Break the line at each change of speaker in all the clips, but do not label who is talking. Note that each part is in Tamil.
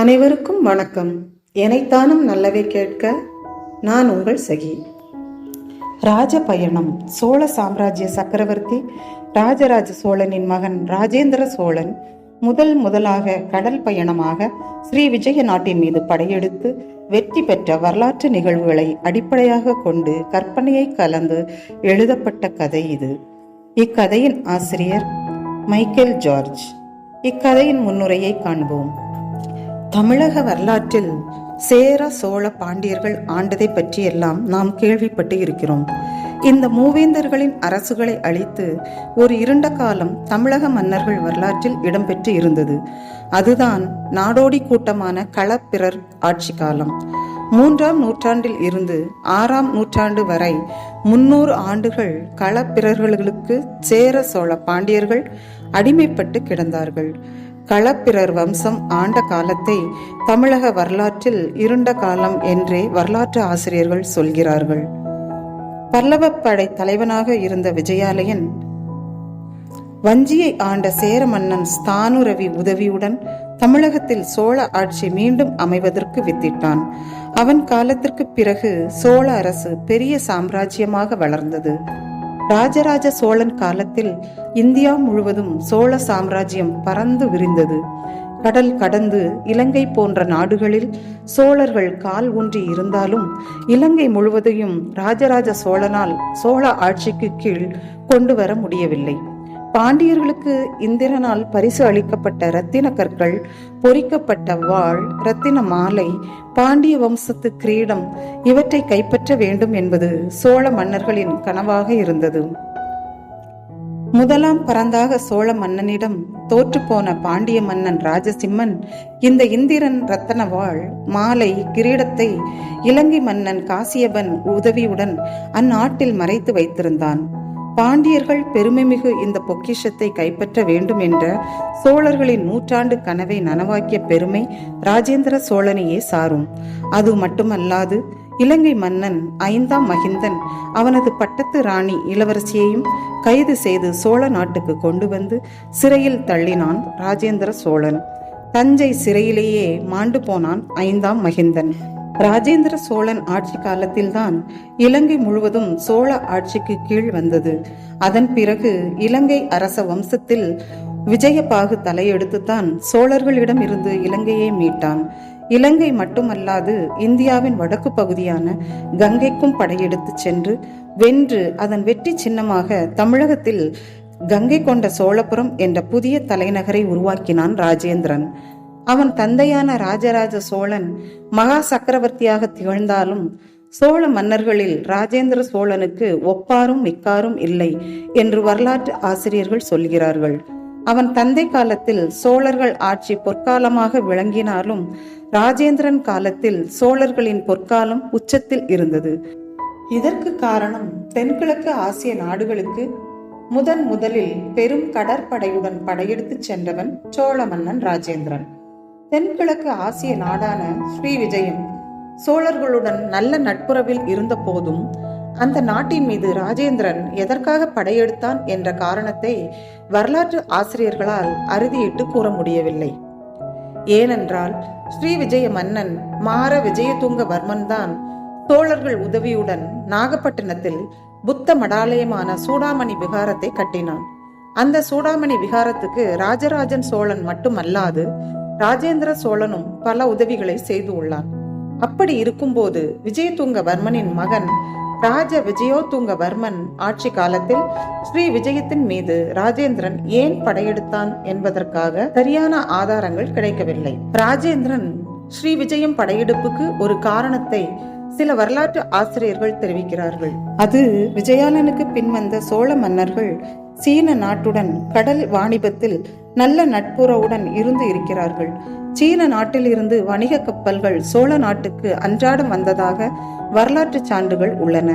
அனைவருக்கும் வணக்கம். எனைத்தானும் நல்லவை கேட்க நான் உங்கள் சகி. ராஜ பயணம். சோழ சாம்ராஜ்ய சக்கரவர்த்தி ராஜராஜ சோழனின் மகன் ராஜேந்திர சோழன் முதல் முதலாக கடல் பயணமாக ஸ்ரீ விஜய நாட்டின் மீது படையெடுத்து வெற்றி பெற்ற வரலாற்று நிகழ்வுகளை அடிப்படையாக கொண்டு கற்பனையை கலந்து எழுதப்பட்ட கதை இது. இக்கதையின் ஆசிரியர் மைக்கேல் ஜார்ஜ். இக்கதையின் முன்னுரையை காண்போம். தமிழக வரலாற்றில் சேர சோழ பாண்டியர்கள் ஆண்டதை பற்றியெல்லாம் நாம் கேள்விப்பட்டு இருக்கிறோம். இந்த மூவேந்தர்களின் அரசுகளை அழித்து ஒரு இருண்ட காலம் தமிழக மன்னர்கள் வரலாற்றில் இடம்பெற்று இருந்தது. அதுதான் நாடோடி கூட்டமான களப்பிரர் ஆட்சி காலம். மூன்றாம் நூற்றாண்டில் இருந்து ஆறாம் நூற்றாண்டு வரை முன்னூறு ஆண்டுகள் களப்பிரர்களுக்கு சேர சோழ பாண்டியர்கள் அடிமைப்பட்டு கிடந்தார்கள். களப்பிரர் வம்சம் ஆண்ட காலத்தை தமிழக வரலாற்றில் இருண்ட காலம் என்றே வரலாற்று ஆசிரியர்கள் சொல்கிறார்கள். பல்லவ படை தலைவனாக இருந்த விஜயாலயன் வஞ்சியை ஆண்ட சேர மன்னன் ஸ்தானுரவி உதவியுடன் தமிழகத்தில் சோழ ஆட்சி மீண்டும் அமைவதற்கு வித்திட்டான். அவன் காலத்திற்கு பிறகு சோழ அரசு பெரிய சாம்ராஜ்யமாக வளர்ந்தது. ராஜராஜ சோழன் காலத்தில் இந்தியா முழுவதும் சோழ சாம்ராஜ்யம் பறந்து விரிந்தது. கடல் கடந்து இலங்கை போன்ற நாடுகளில் சோழர்கள் கால் ஊன்றி இருந்தாலும் இலங்கை முழுவதையும் ராஜராஜ சோழனால் சோழ ஆட்சிக்கு கீழ் கொண்டு வர முடியவில்லை. பாண்டியர்களுக்கு இந்திரனால் பரிசு அளிக்கப்பட்ட இரத்தின கற்கள் பொறிக்கப்பட்ட வாள் ரத்தின மாலை பாண்டிய வம்சத்து கிரீடம் இவற்றை கைப்பற்ற வேண்டும் என்பது சோழ மன்னர்களின் கனவாக இருந்தது. முதலாம் பரந்தாக சோழ மன்னனிடம் தோற்றுப்போன பாண்டிய மன்னன் ராஜசிம்மன் இந்த இந்திரன் ரத்தன வாழ் மாலை கிரீடத்தை இலங்கை மன்னன் காசியபன் உதவியுடன் அந்நாட்டில் மறைத்து வைத்திருந்தான். பாண்டியர்கள் பெருமைமிகு இந்த பொக்கிஷத்தை கைப்பற்ற வேண்டும் என்ற சோழர்களின் நூற்றாண்டு கனவை நனவாக்கிய பெருமை ராஜேந்திர சோழனையே சாரும். அது மட்டுமல்லாது இலங்கை மன்னன் ஐந்தாம் மகிந்தன் அவனது பட்டத்து ராணி இளவரசியையும் கைது செய்து சோழ நாட்டுக்கு கொண்டு வந்து சிறையில் தள்ளினான் ராஜேந்திர சோழன். தஞ்சை சிறையிலேயே மாண்டு போனான் ஐந்தாம் மகிந்தன். ராஜேந்திர சோழன் ஆட்சி காலத்தில்தான் இலங்கை முழுவதும் சோழ ஆட்சிக்கு கீழ் வந்தது. அதன் பிறகு இலங்கை அரச வம்சத்தில் விஜயபாகு தலையெடுத்துத்தான் சோழர்களிடம் இருந்து இலங்கையை மீட்டான். இலங்கை மட்டுமல்லாது இந்தியாவின் வடக்கு பகுதியான கங்கைக்கும் படையெடுத்து சென்று வென்று அதன் வெற்றி சின்னமாக தமிழகத்தில் கங்கை கொண்ட சோழபுரம் என்ற புதிய தலைநகரை உருவாக்கினான் ராஜேந்திரன். அவன் தந்தையான ராஜராஜ சோழன் மகா சக்கரவர்த்தியாக திகழ்ந்தாலும் சோழ மன்னர்களில் ராஜேந்திர சோழனுக்கு ஒப்பாரும் மிக்காரும் இல்லை என்று வரலாற்று ஆசிரியர்கள் சொல்கிறார்கள். அவன் தந்தை காலத்தில் சோழர்கள் ஆட்சி பொற்காலமாக விளங்கினாலும் ராஜேந்திரன் காலத்தில் சோழர்களின் பொற்காலம் உச்சத்தில் இருந்தது. இதற்கு காரணம் தென்கிழக்கு ஆசிய நாடுகளுக்கு முதன் முதலில் பெரும் கடற்படையுடன் படையெடுத்துச் சென்றவன் சோழ மன்னன் ராஜேந்திரன். தென்கிழக்கு ஆசிய நாடான ஸ்ரீ விஜயம். சோழர்களுடன் நல்ல நட்புறவில் இருந்த போதும் அந்த நாட்டின் மீது ராஜேந்திரன் எதற்காக படையெடுத்தான் என்ற காரணத்தை வரலாற்று ஆசிரியர்களால் அறுதியிட்டு கூற முடியவில்லை. ஏனென்றால் ஸ்ரீ விஜய மன்னன் மார விஜயதுங்க வர்மன் தான் சோழர்கள் உதவியுடன் நாகப்பட்டினத்தில் புத்த மடாலயமான சூடாமணி விகாரத்தை கட்டினான். அந்த சூடாமணி விகாரத்துக்கு ராஜராஜன் சோழன் மட்டுமல்லாது ராஜேந்திர சோழனும் பல உதவிகளை செய்து உள்ளான். அப்படி இருக்கும்போது விஜயதுங்க வர்மனின் மகன் ராஜ விஜயோதுங்கவர்மன் ஆட்சி காலத்தில் ஸ்ரீ விஜயத்தின் மீது ராஜேந்திரன் ஏன் படையெடுத்தான் என்பதற்காக சரியான ஆதாரங்கள் கிடைக்கவில்லை. ராஜேந்திரன் ஸ்ரீ விஜயம் படையெடுப்புக்கு ஒரு காரணத்தை சில வரலாற்று ஆசிரியர்கள் தெரிவிக்கிறார்கள். அது விஜயாலனுக்கு பின்வந்த சோழ மன்னர்கள் சீன நாட்டுடன் கடல் வாணிபத்தில் நல்ல நட்புறவுடன் இருந்து இருக்கிறார்கள். சீன நாட்டிலிருந்து வணிக கப்பல்கள் சோழ நாட்டுக்கு அன்றாடம் வந்ததாக வரலாற்று சான்றுகள் உள்ளன.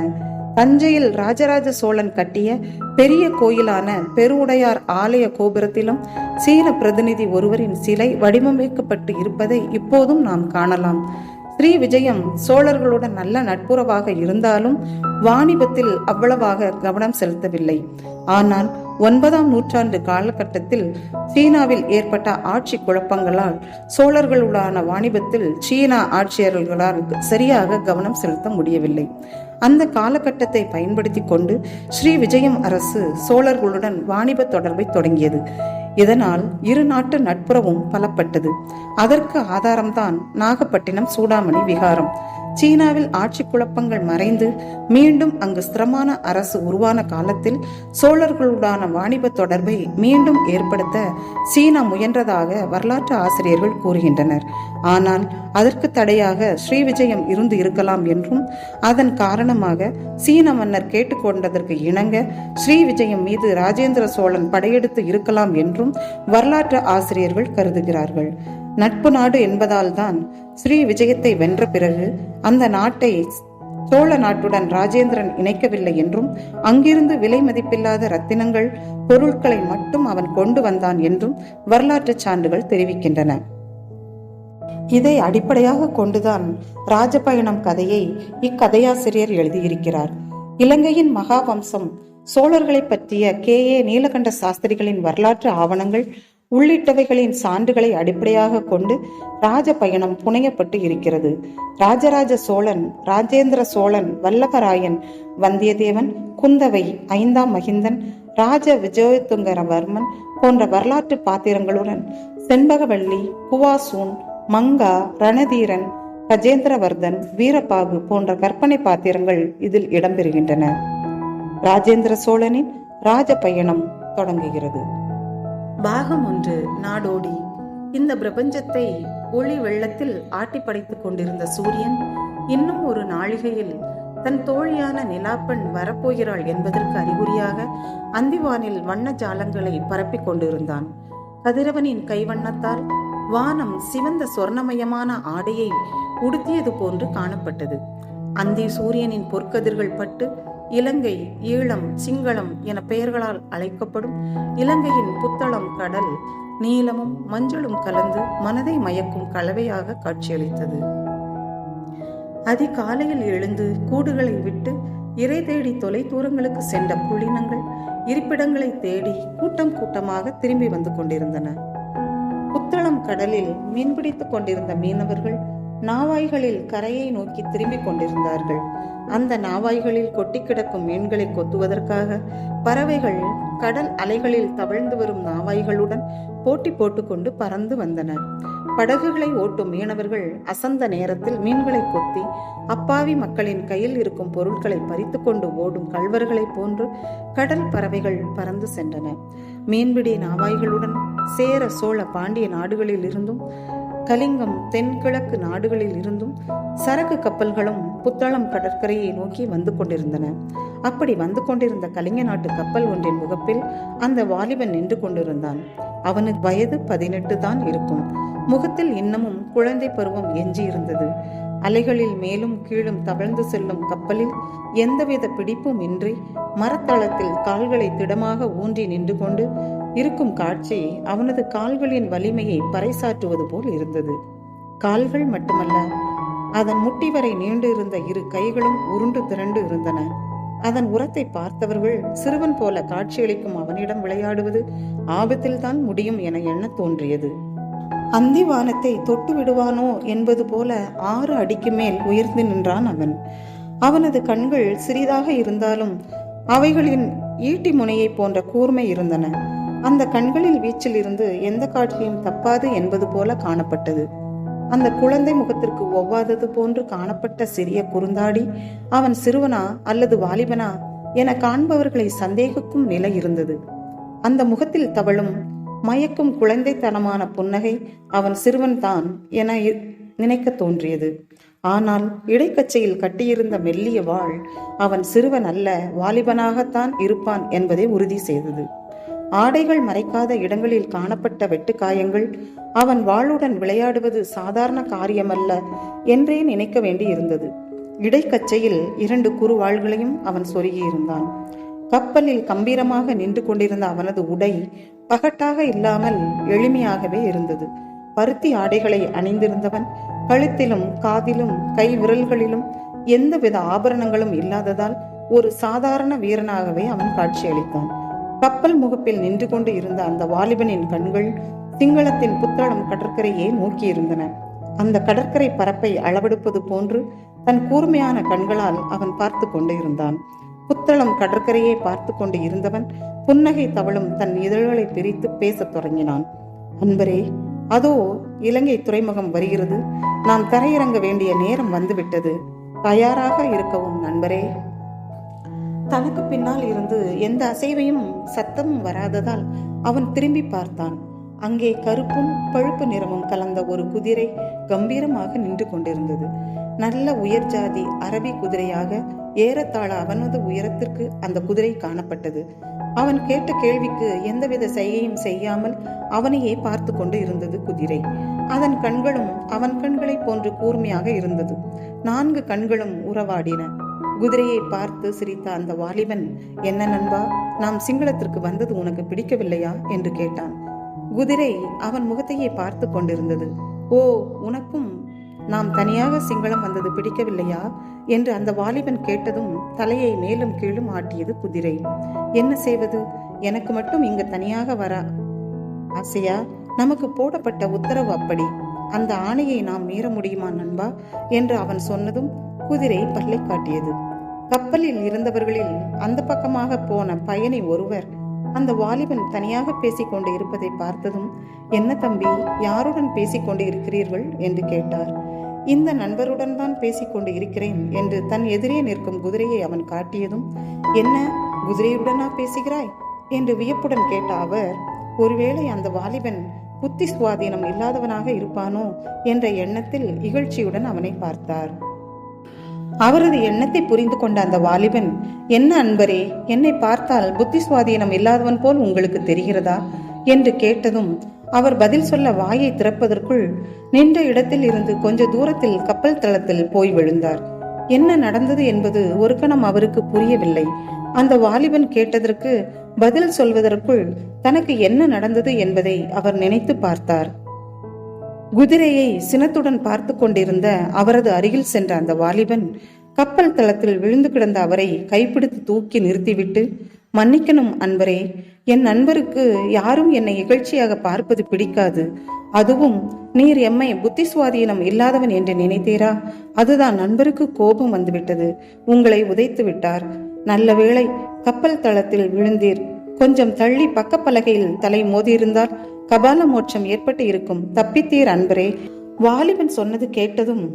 தஞ்சையில் ராஜராஜ சோழன் கட்டிய பெரிய கோயிலான பெருவுடையார் ஆலய கோபுரத்திலும் சீன பிரதிநிதி ஒருவரின் சிலை வடிவமைக்கப்பட்டு இருப்பதை இப்போதும் நாம் காணலாம். ஸ்ரீ விஜயம் சோழர்களுடன் நல்ல நட்புறவாக இருந்தாலும் வாணிபத்தில் அவ்வளவாக கவனம் செலுத்தவில்லை. ஆனால் ஒன்பதாம் நூற்றாண்டு காலகட்டத்தில் சீனாவில் ஏற்பட்ட ஆட்சி குழப்பங்களால் சோழர்களுடான வாணிபத்தில் சீனா ஆட்சியர்களால் சரியாக கவனம் செலுத்த முடியவில்லை. அந்த காலகட்டத்தை பயன்படுத்தி கொண்டு ஸ்ரீ விஜயம் அரசு சோழர்களுடன் வாணிப தொடர்பை தொடங்கியது. இதனால் இரு நாட்டு நட்புறவும் பலப்பட்டது. அதற்கு ஆதாரம்தான் நாகப்பட்டினம் சூடாமணி விகாரம். சீனாவில் ஆட்சி குழப்பங்கள் மறைந்து மீண்டும் அங்கு ஸ்திரமான அரசு உருவான காலத்தில் சோழர்களுடான வாணிப தொடர்பை மீண்டும் ஏற்படுத்த சீனா முயன்றதாக வரலாற்று ஆசிரியர்கள் கூறுகின்றனர். ஆனால் அதற்கு தடையாக ஸ்ரீவிஜயம் இருந்து இருக்கலாம் என்றும் அதன் காரணமாக சீன மன்னர் கேட்டுக்கொண்டதற்கு இணங்க ஸ்ரீவிஜயம் மீது ராஜேந்திர சோழன் படையெடுத்து இருக்கலாம் என்றும் வரலாற்று ஆசிரியர்கள் கருதுகிறார்கள். நட்பு நாடு என்பதால் தான் ஸ்ரீ விஜயத்தை வென்ற பிறகு அந்த நாட்டை சோழ நாட்டுடன் ராஜேந்திரன் இணைக்கவில்லை என்றும் அங்கிருந்து விலை மதிப்பில்லாத ரத்தினங்கள் பொருட்களை மட்டும் அவன் கொண்டு வந்தான் என்றும் வரலாற்று சான்றுகள் தெரிவிக்கின்றன. இதை அடிப்படையாக கொண்டுதான் ராஜபயணம் கதையை இக்கதையாசிரியர் எழுதியிருக்கிறார். இலங்கையின் மகாவம்சம் சோழர்களை பற்றிய கே ஏ நீலகண்ட சாஸ்திரிகளின் வரலாற்று ஆவணங்கள் உள்ளிட்டவைகளின் சான்றுகளை அடிப்படையாக கொண்டு ராஜ பயணம் புனையப்பட்டு இருக்கிறது. ராஜராஜ சோழன் ராஜேந்திர சோழன் வல்லவராயன் வந்தியத்தேவன் குந்தவை ஐந்தாம் மகிந்தன் ராஜ விஜயதுங்கரவர்மன் போன்ற வரலாற்று பாத்திரங்களுடன் செண்பகவள்ளி குவாசூன் மங்கா ரணதீரன் கஜேந்திரவர்தன் வீரபாகு போன்ற கற்பனை பாத்திரங்கள் இதில் இடம்பெறுகின்றன. ராஜேந்திர சோழனின் ராஜ பயணம் தொடங்குகிறது. பாகம் ஒன்று நாடோடி. இந்த பிரபஞ்சத்தை ஒளி வெள்ளத்தில் ஆட்டி படைத்துக் கொண்டிருந்த சூரியன் இன்னும் ஒரு நாழிகையில் தன் தோழியான நிலாப்பெண் வரப்போகிறாள் என்பதற்கு அறிகுறியாக அந்திவானில் வண்ண ஜாலங்களை பரப்பிக் கொண்டிருந்தான். கதிரவனின் கைவண்ணத்தால் வானம் சிவந்த சொர்ணமயமான ஆடையை உடுத்தியது போன்று காணப்பட்டது. அந்தி சூரியனின் பொற்கதிர்கள் பட்டு இலங்கை ஈழம் சிங்களம் என பெயர்களால் அழைக்கப்படும் இலங்கையின் புத்தளம் கடல் நீலமும் மஞ்சளும் கலந்து மனதை மயக்கும் கலவையாக காட்சியளித்தது. அதிகாலையில் எழுந்து கூடுகளை விட்டு இறை தேடி தொலை தூரங்களுக்கு சென்ற புள்ளினங்கள் இருப்பிடங்களை தேடி கூட்டம் கூட்டமாக திரும்பி வந்து கொண்டிருந்தன. புத்தளம் கடலில் மீன்பிடித்துக் கொண்டிருந்த மீனவர்கள் நாவாய்களில் கரையை நோக்கி திரும்பிக் கொண்டிருந்தார்கள். அந்த நாவாய்களில் கொட்டி கிடக்கும் மீன்களை கொத்துவதற்காக பறவைகள் கடல் அலைகளில் தவழ்ந்து வரும் நாவாய்களுடன் போட்டி போட்டுக்கொண்டு பறந்து வந்தன. படகுகளை ஓட்டும் மீனவர்கள் அசந்த நேரத்தில் மீன்களை கொத்தி அப்பாவி மக்களின் கையில் இருக்கும் பொருட்களை பறித்து கொண்டு ஓடும் கல்வர்களைப் போன்று கடல் பறவைகள் பறந்து சென்றன. மீன்பிடி நாவாய்களுடன் சேர சோழ பாண்டிய நாடுகளில் இருந்தும் கலிங்கம் தென்கிழக்கு நாடுகளில் இருந்தும் சரக்கு கப்பல்களும் புத்தளம் கடற்கரையை நோக்கி வந்து கொண்டிருந்தன. அப்படி வந்து கொண்டிருந்த கலிங்க நாட்டு கப்பல் ஒன்றின் முகப்பில் அந்த வாலிபன் நின்று கொண்டிருந்தான். அவனுக்கு வயது பதினெட்டு தான் இருக்கும். முகத்தில் இன்னமும் குழந்தை பருவம் எஞ்சி இருந்தது அலைகளில் மேலும் கீழும் தவழ்ந்து செல்லும் கப்பலில் எந்தவித பிடிப்பும் இன்றி மரத்தளத்தில் கால்களை திடமாக ஊன்றி நின்று கொண்டு இருக்கும் காட்சி அவனது கால்களின் வலிமையை பறைசாற்றுவது போல் இருந்தது. கால்கள் மட்டுமல்ல அதன் முட்டி வரை நீண்டு இருந்த இரு கைகளும் உருண்டு திரண்டு இருந்தன. அதன் உரத்தை பார்த்தவர்கள் சிறுவன் போல காட்சியளிக்கும் அவனிடம் விளையாடுவது ஆபத்தில்தான் முடியும் என எண்ண தோன்றியது. அந்தி வானத்தை தொட்டு விடுவானோ என்பது போல ஆறு அடிக்கு மேல் உயர்ந்து நின்றான் அவன். அவனது கண்கள் சிறிதாக இருந்தாலும் அவைகளின் ஈட்டி முனையை போன்ற கூர்மை இருந்தன. அந்த கண்களில் வீச்சில் இருந்து எந்த காட்சியும் தப்பாது என்பது போல காணப்பட்டது. அந்த குழந்தை முகத்திற்கு ஒவ்வாதது போன்று காணப்பட்ட சிறிய குறுந்தாடி அவன் சிறுவனா அல்லது வாலிபனா என காண்பவர்களை சந்தேகிக்கும் நிலை இருந்தது. அந்த முகத்தில் தவழும் மயக்கும் குழந்தைத்தனமான புன்னகை அவன் சிறுவன்தான் என நினைக்க தோன்றியது. ஆனால் இடைக்கச்சையில் கட்டியிருந்த மெல்லிய வாழ் அவன் சிறுவன் அல்ல வாலிபனாகத்தான் இருப்பான் என்பதை உறுதி செய்தது. ஆடைகள் மறைக்காத இடங்களில் காணப்பட்ட வெட்டுக்காயங்கள் அவன் வாளுடன் விளையாடுவது சாதாரண காரியமல்ல என்றே நினைக்க வேண்டி இருந்தது இடைக்கச்சையில் இரண்டு குறுவாள்களையும் அவன் சொருகியிருந்தான். கப்பலில் கம்பீரமாக நின்று கொண்டிருந்த அவனது உடை பகட்டாக இல்லாமல் எளிமையாகவே இருந்தது. பருத்தி ஆடைகளை அணிந்திருந்தவன் கழுத்திலும் காதிலும் கை விரல்களிலும் எந்தவித ஆபரணங்களும் இல்லாததால் ஒரு சாதாரண வீரனாகவே அவன் காட்சியளித்தான். கப்பல் முகப்பில் நின்று கொண்டு இருந்த அந்த வாலிபனின் கண்கள் சிங்களத்தின் புத்தளம் கடற்கரையே நோக்கியிருந்தன. அந்த கடற்கரை பரப்பை அளவெடுப்பது போன்று தன் கூர்மையான கண்களால் அவன் பார்த்து கொண்டு இருந்தான் புத்தளம் கடற்கரையை பார்த்து கொண்டு இருந்தவன் புன்னகை தவழும் தன் இதழ்களை பிரித்து பேசத் தொடங்கினான். அன்பரே அதோ இலங்கை துறைமுகம் வருகிறது. நாம் தரையிறங்க வேண்டிய நேரம் வந்துவிட்டது. தயாராக இருக்கவும் நண்பரே. தனக்கு பின்னால் இருந்து எந்த அசைவையும் சத்தமும் வராததால் அவன் திரும்பி பார்த்தான். அங்கே கருப்பும் பழுப்பு நிறமும் கலந்த ஒரு குதிரை கம்பீரமாக நின்று கொண்டிருந்தது. நல்ல உயர் ஜாதி அரபி குதிரையாக ஏறத்தாழ அவனது உயரத்திற்கு அந்த குதிரை காணப்பட்டது. அவன் கேட்ட கேள்விக்கு எந்தவித செய்கையும் செய்யாமல் அவனையே பார்த்து கொண்டு இருந்தது குதிரை. அதன் கண்களும் அவன் கண்களைப் போன்று கூர்மையாக இருந்தது. நான்கு கண்களும் உறவாடின. குதிரையை பார்த்து சிரித்த அந்த வாலிபன் என்ன நண்பா நாம் சிங்களத்திற்கு வந்தது உனக்கு பிடிக்கவில்லையா? என்று கேட்டான். குதிரை அவன் முகத்தையே பார்த்து கொண்டிருந்தது. ஓ உனக்கும் நாம் தனியாக சிங்களம் வந்தது பிடிக்கவில்லையா? என்று அந்த வாலிபன் கேட்டதும் தலையை மேலும் கீழும் ஆட்டியது குதிரை. என்ன செய்வது? எனக்கு மட்டும் இங்கு தனியாக வர? ஆசையா? நமக்கு போடப்பட்ட உத்தரவு அப்படி. அந்த ஆணையை நாம் மீற முடியுமா நண்பா? என்று அவன் சொன்னதும் குதிரை பல்லை காட்டியது. கப்பலில் இருந்தவர்களில் அந்த பக்கமாக போன பயணி ஒருவர் அந்த வாலிபன் தனியாக பேசிக்கொண்டு இருப்பதை பார்த்ததும் என்ன தம்பி யாருடன் பேசிக்கொண்டு இருக்கிறீர்கள்? என்று கேட்டார். இந்த நண்பருடன் தான் பேசிக்கொண்டு இருக்கிறேன் என்று தன் எதிரே நிற்கும் குதிரையை அவன் காட்டியதும் என்ன குதிரையுடனா பேசுகிறாய்? என்று வியப்புடன் கேட்ட அவர் ஒருவேளை அந்த வாலிபன் புத்தி சுவாதீனம் இல்லாதவனாக இருப்பானோ? என்ற எண்ணத்தில் இகழ்ச்சியுடன் அவனை பார்த்தார். அவரது எண்ணத்தை புரிந்து கொண்ட அந்த வாலிபன் என்ன அன்பரே என்னை பார்த்தால் புத்தி சுவாதீனம் இல்லாதவன் போல் உங்களுக்கு தெரிகிறதா? என்று கேட்டதும் அவர் பதில் சொல்ல வாயை திறப்பதற்குள் நின்ற இடத்தில் இருந்து கொஞ்ச தூரத்தில் கப்பல் தளத்தில் போய் விழுந்தார். என்ன நடந்தது என்பது ஒரு கணம் அவருக்கு புரியவில்லை. அந்த வாலிபன் கேட்டதற்கு பதில் சொல்வதற்குள் தனக்கு என்ன நடந்தது என்பதை அவர் நினைத்து பார்த்தார். குதிரையை சினத்துடன் பார்த்து கொண்டிருந்த அவரது அருகில் சென்ற அந்த வாலிபன் கப்பல் தளத்தில் விழுந்து கிடந்த அவரை கைப்பிடித்து தூக்கி நிறுத்திவிட்டு மன்னிக்கணும் அன்பரே என் நண்பருக்கு யாரும் என்னை இகழ்ச்சியாக பார்ப்பது பிடிக்காது. அதுவும் நீர் எம்மை புத்தி சுவாதீனம் இல்லாதவன் என்று நினைத்தீரா? அதுதான் நண்பருக்கு கோபம் வந்துவிட்டது. உங்களை உதைத்து விட்டார். நல்ல வேளை கப்பல் தளத்தில் விழுந்தீர். கொஞ்சம் தள்ளி பக்கப்பலகையில் தலை மோதியிருந்தால் கபால மோட்சம் ஏற்பட்டு இருக்கும். தப்பித்தீர் அன்பரே. வாலிபன் சொன்னது கேட்டதும்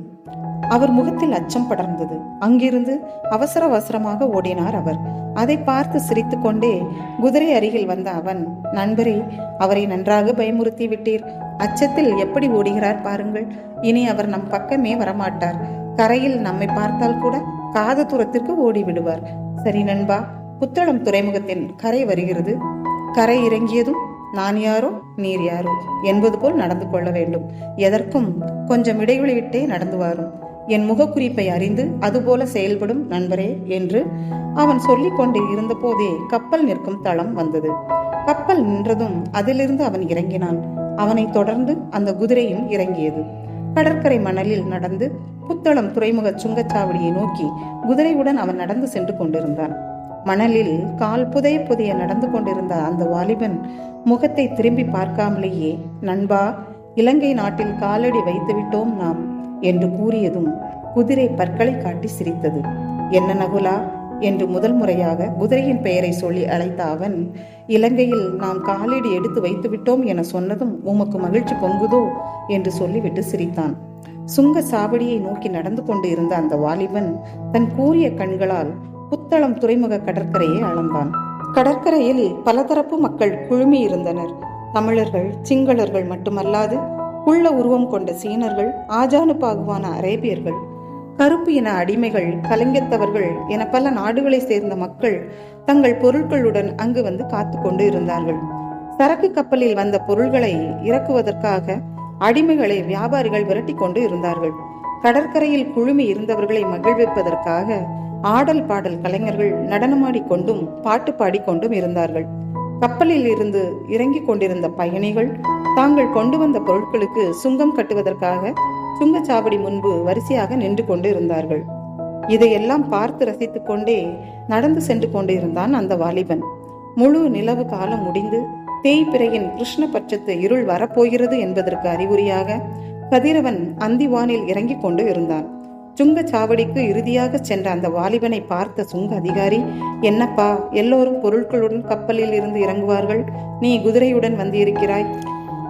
அவர் முகத்தில் அச்சம் படர்ந்தது. அங்கிருந்து அவசர அவசரமாக ஓடினார் அவர். அதை பார்த்து சிரித்துக்கொண்டே குதிரை அருகில் வந்த அவன். நண்பரே அவரை நன்றாக பயமுறுத்தி விட்டீர். அச்சத்தில் எப்படி ஓடுகிறார் பாருங்கள். இனி அவர் நம் பக்கமே வரமாட்டார். கரையில் நம்மை பார்த்தால் கூட காத தூரத்திற்கு ஓடி விடுவார் சரி நண்பா புத்தளம் துறைமுகத்தின் கரை வருகிறது. கரை இறங்கியதும் நான் யாரோ நீர் யாரோ என்பது போல் நடந்து கொள்ள வேண்டும். எதற்கும் கொஞ்சம் இடைவெளி விட்டே நடந்து வாரும். என் முகக்குறிப்பை அறிந்து அதுபோல செயல்படும் நண்பரே என்று அவன் சொல்லிக் கொண்டு இருந்தபோதே கப்பல் நிற்கும் தளம் வந்தது. கப்பல் நின்றதும் அதிலிருந்து அவன் இறங்கினான். அவனை தொடர்ந்து அந்த குதிரையும் இறங்கியது. கடற்கரை மணலில் நடந்து புத்தளம் துறைமுக சுங்கச்சாவடியை நோக்கி குதிரையுடன் அவன் நடந்து சென்று கொண்டிருந்தான். மணலில் கால் புதைய புதைய நடந்து கொண்டிருந்த அந்த வாலிபன் முகத்தை திரும்பி பார்க்காமலேயே நண்பா இலங்கை நாட்டில் காலடி வைத்து விட்டோம் நாம். என்று கூறியதும் குதிரை பற்களை காட்டி சிரித்தது. என்ன நகுலா? என்று முதல் முறையாக குதிரையின் பெயரை சொல்லி அழைத்த அவன் இலங்கையில் நாம் காலடி எடுத்து வைத்து விட்டோம் என சொன்னதும் உமக்கு மகிழ்ச்சி பொங்குதோ? என்று சொல்லிவிட்டு சிரித்தான். சுங்க சாவடியை நோக்கி நடந்து கொண்டு இருந்த அந்த வாலிபன் தன் கூறிய கண்களால் புத்தளம் துறைமுக கடற்கரையை அளந்தான். கடற்கரையில் பலதரப்பு மக்கள் குழுமி இருந்தனர் தமிழர்கள் சிங்களர்கள் மட்டுமல்லாது குள்ள உருவம் கொண்ட சீனர்கள் ஆஜானு பாகுவான அரேபியர்கள் கருப்பு இன அடிமைகள் கலைஞத்தவர்கள் என பல நாடுகளை சேர்ந்த மக்கள் தங்கள் பொருட்களுடன் அங்கு வந்து காத்து கொண்டு இருந்தார்கள். சரக்கு கப்பலில் வந்த பொருள்களை இறக்குவதற்காக அடிமைகளை வியாபாரிகள் விரட்டி கொண்டு இருந்தார்கள். கடற்கரையில் குழுமி இருந்தவர்களை மகிழ்விப்பதற்காக ஆடல் பாடல் கலைஞர்கள் நடனமாடி கொண்டும் பாட்டு பாடிக்கொண்டும் இருந்தார்கள். கப்பலில் இருந்து இறங்கிக் கொண்டிருந்த பயணிகள் தாங்கள் கொண்டு வந்த பொருட்களுக்கு சுங்கம் கட்டுவதற்காக சுங்கச்சாவடி முன்பு வரிசையாக நின்று கொண்டு இருந்தார்கள் இதையெல்லாம் பார்த்து ரசித்துக் கொண்டே நடந்து சென்று கொண்டிருந்தான் அந்த வாலிபன். முழு நிலவு காலம் முடிந்து தேய்பிறையின் கிருஷ்ணபட்சத்து இருள் வரப்போகிறது என்பதற்கு அறிகுறியாக கதிரவன் அந்திவானில் இறங்கிக் கொண்டு இருந்தான். சுங்கச்சாவடிக்கு இறுதியாக சென்ற அந்த வாலிபனை பார்த்த சுங்க அதிகாரி என்னப்பா எல்லோரும் பொருட்களுடன் கப்பலில் இருந்து இறங்குவார்கள். நீ குதிரையுடன் வந்திருக்கிறாய்.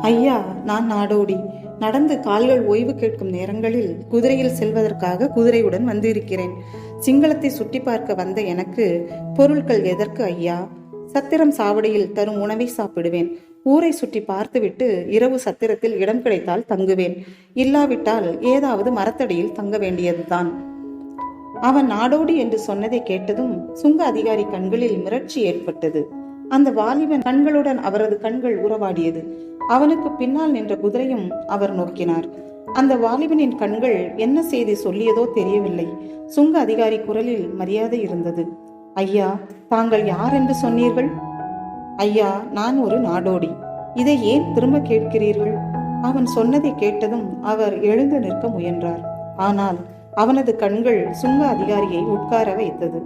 ஐயா நான் நாடோடி. நடந்து கால்கள் ஓய்வு கேட்கும் நேரங்களில் குதிரையில் செல்வதற்காக குதிரையுடன் வந்திருக்கிறேன். சிங்களத்தை சுட்டி பார்க்க வந்த எனக்கு பொருட்கள் எதற்கு ஐயா? சத்திரம் சாவடியில் தரும் உணவை சாப்பிடுவேன். ஊரை சுற்றி பார்த்துவிட்டு இரவு சத்திரத்தில் இடம் கிடைத்தால் தங்குவேன். இல்லாவிட்டால் ஏதாவது மரத்தடியில் தங்க வேண்டியதுதான். அவன் நாடோடி என்று சொன்னதை கேட்டதும் சுங்க அதிகாரி கண்களில் மிரட்சி ஏற்பட்டது. அந்த வாலிபன் கண்களுடன் அவரது கண்கள் உறவாடியது. அவனுக்கு பின்னால் நின்ற குதிரையும் அவர் நோக்கினார். அந்த வாலிபனின் கண்கள் என்ன செய்தி சொல்லியதோ தெரியவில்லை. சுங்க அதிகாரி குரலில் மரியாதை இருந்தது. ஐயா தாங்கள் யார் என்று சொன்னீர்கள்? ஐயா நான் ஒரு நாடோடி. இதை ஏன் திரும்ப கேட்கிறீர்கள்? அவன் சொன்னதை கேட்டதும் அவர் எழுந்து நிற்க முயன்றார். ஆனால் அவனது கண்கள் சுங்க அதிகாரியை உட்கார வைத்தது.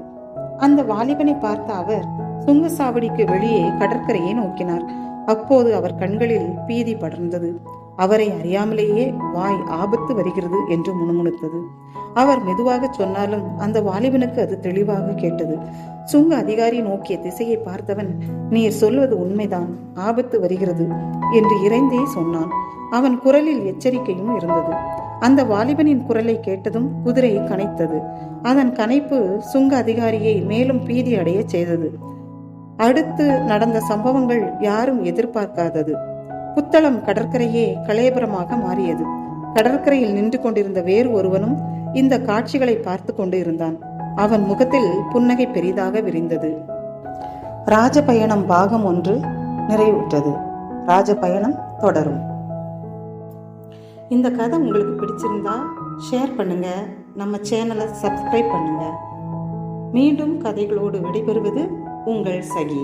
அந்த வாலிபனை பார்த்த அவர் சுங்க சாவடிக்கு வெளியே கடற்கரையை நோக்கினார். அப்போது அவர் கண்களில் பீதி படர்ந்தது. அவரை அறியாமலேயே வாய் ஆபத்து வருகிறது என்று முணுமுணுத்தது. அவர் மெதுவாக சொன்னாலும் அந்த வாலிபனுக்கு அது தெளிவாக கேட்டது. சுங்க அதிகாரி நோக்கிய திசையை பார்த்தவன் நீர் சொல்வது உண்மைதான் ஆபத்து வருகிறது என்று இறைந்தே சொன்னான். அவன் குரலில் எச்சரிக்கையும் இருந்தது. அந்த வாலிபனின் குரலை கேட்டதும் குதிரை கனைத்தது. அதன் கனைப்பு சுங்க அதிகாரியை மேலும் பீதி அடைய செய்தது. அடுத்து நடந்த சம்பவங்கள் யாரும் எதிர்பார்க்காதது. புத்தளம் கடற்கரையே கலையபுரமாக மாறியது. கடற்கரையில் நின்று கொண்டிருந்த வேறு ஒருவனும் இந்த காட்சிகளை பார்த்து கொண்டு இருந்தான். அவன் முகத்தில் புன்னகை பெரிதாக விரிந்தது. ராஜபயணம் பாகம் ஒன்று நிறைவுற்றது. ராஜபயணம் தொடரும். இந்த கதை உங்களுக்கு பிடிச்சிருந்தா ஷேர் பண்ணுங்க. நம்ம சேனலை சப்ஸ்கிரைப் பண்ணுங்க. மீண்டும் கதைகளோடு விடைபெறுவது உங்கள் சகி.